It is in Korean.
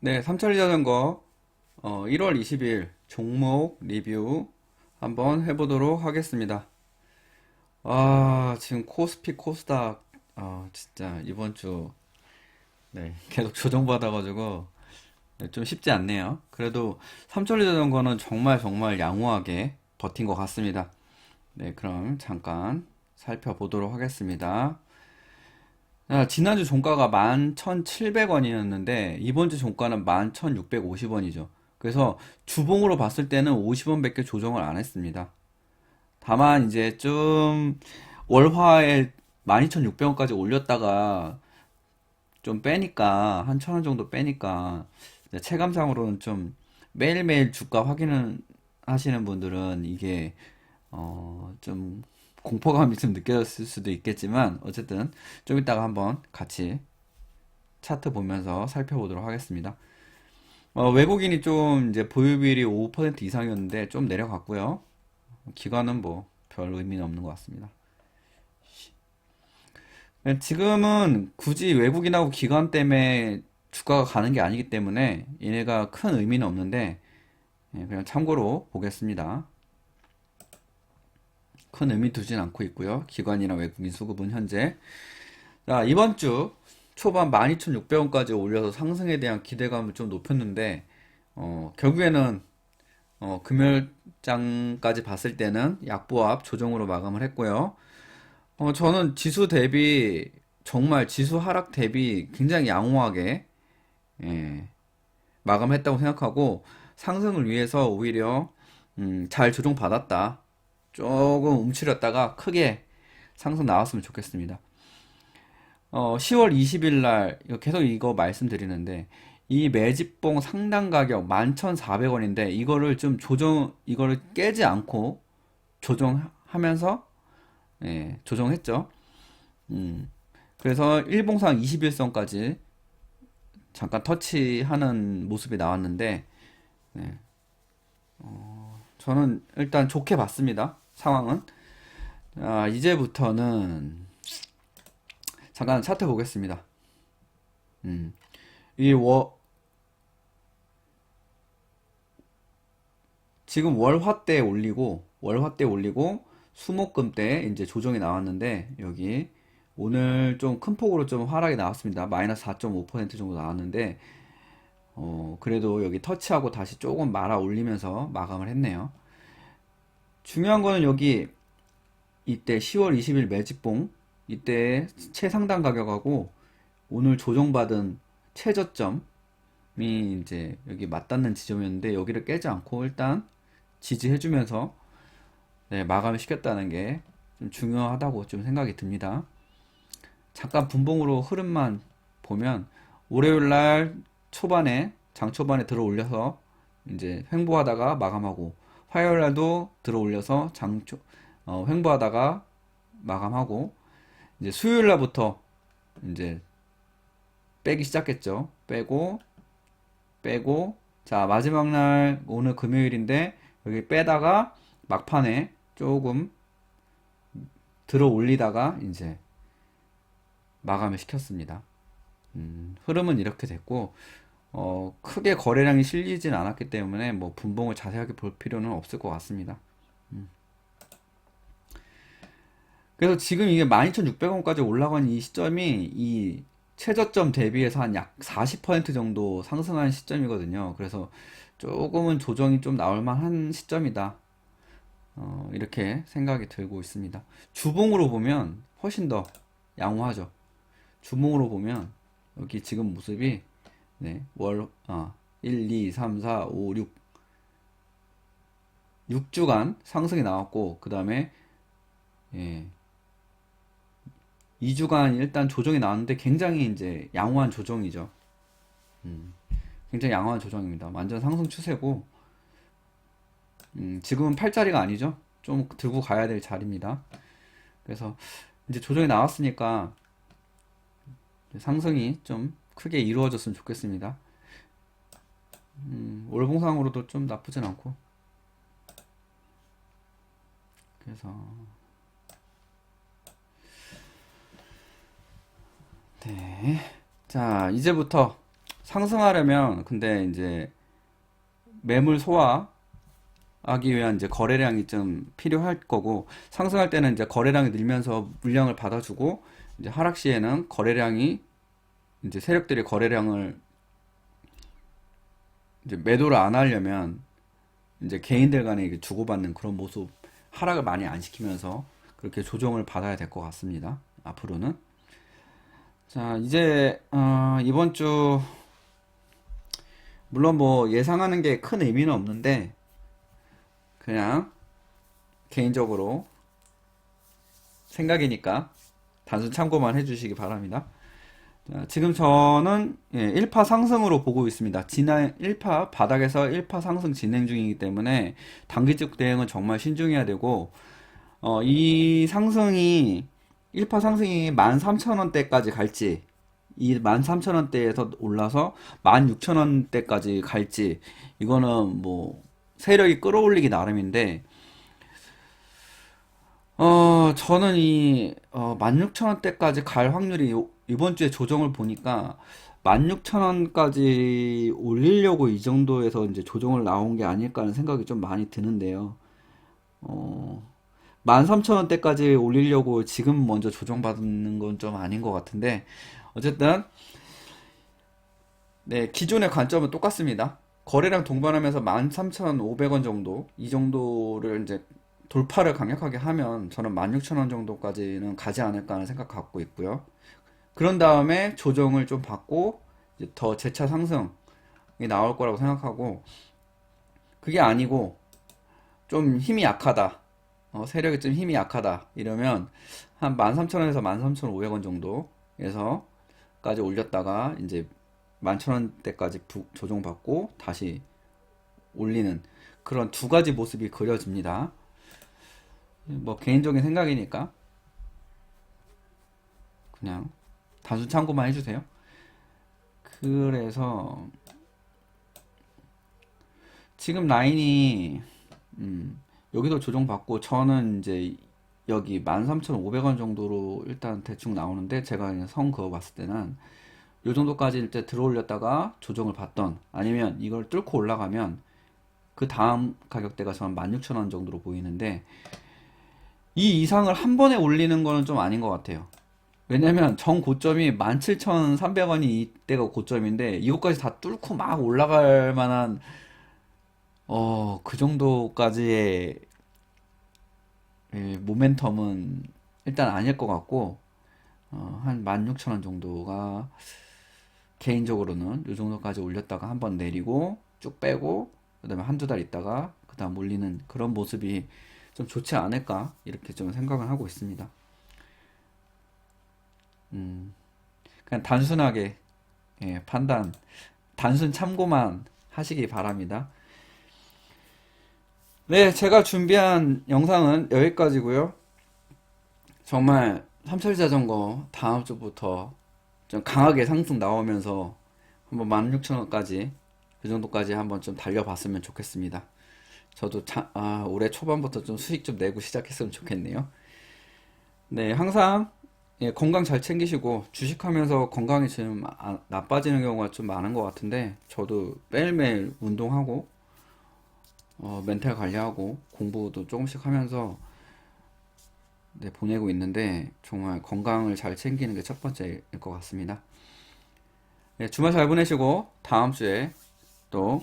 네, 삼천리 자전거 어, 1월 20일 종목 리뷰 한번 해보도록 하겠습니다. 아, 지금 코스피, 코스닥, 아, 진짜 이번 주 네, 계속 조정받아가지고 네, 좀 쉽지 않네요. 그래도 삼천리 자전거는 정말 정말 양호하게 버틴 것 같습니다. 네, 그럼 잠깐 살펴보도록 하겠습니다. 아, 지난주 종가가 11,700원이었는데 이번 주 종가는 11,650원이죠. 그래서 주봉으로 봤을 때는 50원밖에 조정을 안 했습니다. 다만 이제 좀 월화에 12,600원까지 올렸다가 좀 빼니까 한 1,000원 정도 빼니까 체감상으로는 좀 매일매일 주가 확인을 하시는 분들은 이게 어, 좀 공포감이 좀 느껴졌을 수도 있겠지만 어쨌든 좀 이따가 한번 같이 차트 보면서 살펴보도록 하겠습니다. 어, 외국인이 좀 이제 보유비율이 5% 이상이었는데 좀 내려갔고요. 기관은 뭐 별 의미는 없는 것 같습니다. 네, 지금은 굳이 외국인하고 기관 때문에 주가가 가는 게 아니기 때문에 얘네가 큰 의미는 없는데 예, 그냥 참고로 보겠습니다. 큰 의미 두진 않고 있고요. 기관이나 외국인 수급은 현재. 자, 이번 주 초반 12,600원까지 올려서 상승에 대한 기대감을 좀 높였는데, 어, 결국에는, 어, 금요일장까지 봤을 때는 약보합 조정으로 마감을 했고요. 어, 저는 지수 대비, 정말 지수 하락 대비 굉장히 양호하게, 예, 마감했다고 생각하고, 상승을 위해서 오히려, 음, 잘 조정받았다. 조금 움츠렸다가 크게 상승 나왔으면 좋겠습니다. 어, 10월 20일 날 계속 이거 말씀드리는데 이 매집봉 상단 가격 11,400원인데 이거를 좀 조정 이거를 깨지 않고 조정하면서 예, 조정했죠. 음. 그래서 일봉상 21선까지 잠깐 터치하는 모습이 나왔는데 네. 저는 일단 좋게 봤습니다. 상황은. 아, 이제부터는 잠깐 차트 보겠습니다. 음. 이 워, 지금 월화 때 올리고, 월화 때 올리고, 수목금 때 이제 조정이 나왔는데, 여기, 오늘 좀 큰 폭으로 좀 하락이 나왔습니다. 마이너스 4.5% 정도 나왔는데, 어, 그래도 여기 터치하고 다시 조금 말아 올리면서 마감을 했네요. 중요한 거는 여기 이때 10월 20일 매집봉 이때 최상단 가격하고 오늘 조정받은 최저점이 이제 여기 맞닿는 지점이었는데 여기를 깨지 않고 일단 지지해주면서 네, 마감을 시켰다는 게 좀 중요하다고 좀 생각이 듭니다. 잠깐 분봉으로 흐름만 보면 월요일 날 초반에 장 초반에 들어 올려서 이제 횡보하다가 마감하고 화요일 날도 들어 올려서 장 초, 어, 횡보하다가 마감하고 이제 수요일 날부터 이제 빼기 시작했죠. 빼고 빼고 자 마지막 날 오늘 금요일인데 여기 빼다가 막판에 조금 들어 올리다가 이제 마감을 시켰습니다. 음, 흐름은 이렇게 됐고 어, 크게 거래량이 실리진 않았기 때문에 뭐 분봉을 자세하게 볼 필요는 없을 것 같습니다. 음. 그래서 지금 이게 12,600원까지 올라간 이 시점이 이 최저점 대비해서 한 약 40% 정도 상승한 시점이거든요. 그래서 조금은 조정이 좀 나올 만한 시점이다. 어, 이렇게 생각이 들고 있습니다. 주봉으로 보면 훨씬 더 양호하죠. 주봉으로 보면 여기 지금 모습이 네, 월, 아, 1, 2, 3, 4, 5, 6 6주간 상승이 나왔고 그 다음에 예, 2주간 일단 조정이 나왔는데 굉장히 이제 양호한 조정이죠. 음, 굉장히 양호한 조정입니다. 완전 상승 추세고 음, 지금은 팔자리가 아니죠. 좀 들고 가야 될 자리입니다. 그래서 이제 조정이 나왔으니까 상승이 좀 크게 이루어졌으면 좋겠습니다. 음, 월봉상으로도 좀 나쁘진 않고. 그래서 네. 자, 이제부터 상승하려면 근데 이제 매물 소화하기 위한 이제 거래량이 좀 필요할 거고 상승할 때는 이제 거래량이 늘면서 물량을 받아주고 이제 하락 시에는 거래량이 이제 세력들이 거래량을 이제 매도를 안 하려면 이제 개인들 간에 주고받는 그런 모습 하락을 많이 안 시키면서 그렇게 조정을 받아야 될 것 같습니다. 앞으로는. 자, 이제 어, 이번 주 물론 뭐 예상하는 게 큰 의미는 없는데 그냥 개인적으로 생각이니까 단순 참고만 해주시기 바랍니다. 자, 지금 저는 예, 1파 상승으로 보고 있습니다. 지난 1파 바닥에서 1파 상승 진행 중이기 때문에 단기적 대응은 정말 신중해야 되고 어, 이 상승이 1파 상승이 13,000원대까지 갈지 이 13,000원대에서 올라서 16,000원대까지 갈지 이거는 뭐 세력이 끌어올리기 나름인데 어 저는 이 어, 16,000원대까지 갈 확률이 요- 이번 주에 조정을 보니까 16,000원까지 올리려고 이 정도에서 이제 조정을 나온 게 아닐까 하는 생각이 좀 많이 드는데요. 어, 13,000원대까지 올리려고 지금 먼저 조정받는 건 좀 아닌 것 같은데, 어쨌든, 네, 기존의 관점은 똑같습니다. 거래량 동반하면서 13,500원 정도, 이 정도를 이제 돌파를 강력하게 하면 저는 16,000원 정도까지는 가지 않을까 하는 생각 갖고 있고요. 그런 다음에 조정을 좀 받고, 더 재차 상승이 나올 거라고 생각하고, 그게 아니고, 좀 힘이 약하다. 어, 세력이 좀 힘이 약하다. 이러면 한 13,000원에서 13,500원 정도에서까지 올렸다가 이제 11,000원대까지 조정받고 다시 올리는 그런 두 가지 모습이 그려집니다. 뭐 개인적인 생각이니까 그냥 단순 참고만 해주세요. 그래서 지금 라인이 음, 여기도 조정받고 저는 이제 여기 13,500원 정도로 일단 대충 나오는데 제가 그냥 선 그어 봤을 때는 요 정도까지 일단 들어올렸다가 조정을 받던 아니면 이걸 뚫고 올라가면 그 다음 가격대가 저는 16,000원 정도로 보이는데 이 이상을 한 번에 올리는 거는 좀 아닌 것 같아요. 왜냐면 정 고점이 17,300원이 이때가 고점인데 이것까지 다 뚫고 막 올라갈 만한 어, 그 정도까지의 예, 모멘텀은 일단 아닐 것 같고, 어, 한 16,000원 정도가 개인적으로는 이 정도까지 올렸다가 한 번 내리고 쭉 빼고, 그 다음에 한두 달 있다가 그 다음 올리는 그런 모습이 좀 좋지 않을까, 이렇게 좀 생각을 하고 있습니다. 음, 그냥 단순하게, 예, 판단, 단순 참고만 하시기 바랍니다. 네, 제가 준비한 영상은 여기까지고요. 정말 삼철 자전거 다음 주부터 좀 강하게 상승 나오면서 한번 16,000원까지 그 정도까지 한번 좀 달려봤으면 좋겠습니다. 저도 차, 아, 올해 초반부터 좀 수익 좀 내고 시작했으면 좋겠네요. 네, 항상 예, 건강 잘 챙기시고 주식하면서 건강이 좀 아- 나빠지는 경우가 좀 많은 것 같은데 저도 매일매일 운동하고 어, 멘탈 관리하고 공부도 조금씩 하면서 네, 보내고 있는데 정말 건강을 잘 챙기는 게 첫 번째일 것 같습니다. 네, 주말 잘 보내시고 다음 주에 또